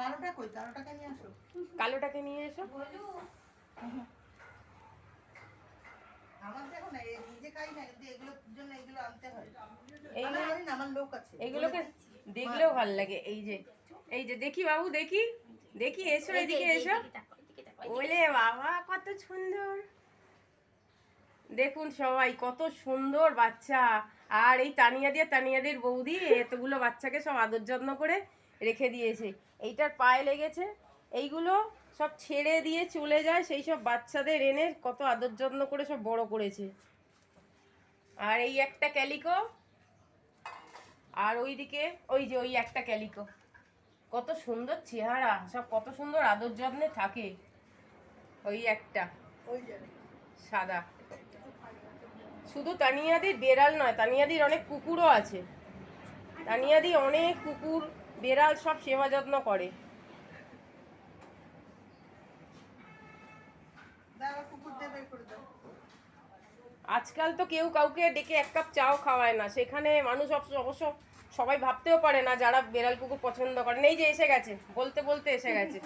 কালোটা কই? কালোটাকে নিয়ে আসো। কালোটাকে নিয়ে এসো। দেখো না এই নিজে খাই না কিন্তু এগুলোর জন্য এগুলো আনতে হয়। এই আমি জানি না আমার লোক আছে। এইগুলোকে দেখলেও ভালো লাগে। এই যে এই যে দেখি বাবু দেখি। দেখি এসো এদিকে এসো। ওলে বাবা কত সুন্দর। দেখুন সবাই কত সুন্দর বাচ্চা। আর এই তানিয়া দিয়ে তানিয়াদের বৌদি এতগুলো বাচ্চাকে সব আদর যত্ন করে রেখে দিয়েছে। এইটার পায়ে লেগেছে। এইগুলো সব ছেড়ে দিয়ে চলে যায়। সেই সব বাচ্চাদের এনে কত আদর যত্ন করে সব বড় করেছে। আর এই একটা ক্যালিকো। আর ওইদিকে ওই যে ওই একটা ক্যালিকো। কত সুন্দর চেহারা। সব কত সুন্দর আদর যত্নে থাকে। ওই একটা। সাদা। শুধু তানিয়াদির বেড়াল নয়, তানিয়াদির অনেক কুকুরও আছে। তানিয়াদি অনেক কুকুর বেড়াল সব সেবা যত্ন করে। করে আজকাল তো কেউ কাউকে ডেকে এক কাপ চাও খাওয়ায় না। সেখানে মানুষ অবশ্য অবশ্য সবাই ভাবতেও পারে না যারা বেড়াল কুকুর পছন্দ করেন। এই যে এসে গেছে বলতে বলতে এসে গেছে।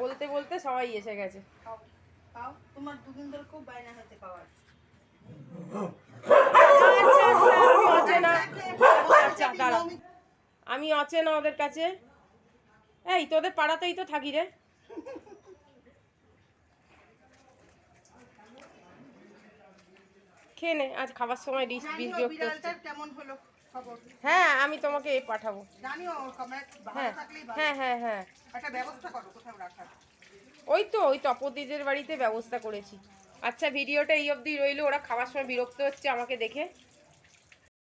বলতে বলতে সবাই এসে গেছে। খাও খাও। তোমার দুদিন ধরে খুব বায়না হয়েছে খাওয়ার আচ্ছা আচ্ছা আমি অচেনা আচ্ছা দাঁড়া আমি অচেনা ওদের কাছে। এই তোদের পাড়াতেই তো থাকি রে। খেয়ে নে আজ খাবার সময় ডিশ বিষ বিরক্ত হ্যাঁ আমি তোমাকে পাঠাবো। হ্যাঁ হ্যাঁ হ্যাঁ হ্যাঁ। রাখার। ওই তো ওই তপতিদের বাড়িতে ব্যবস্থা করেছি। আচ্ছা ভিডিওটা এই অবধি রইল ওরা খাওয়ার সময় বিরক্ত হচ্ছে আমাকে দেখে।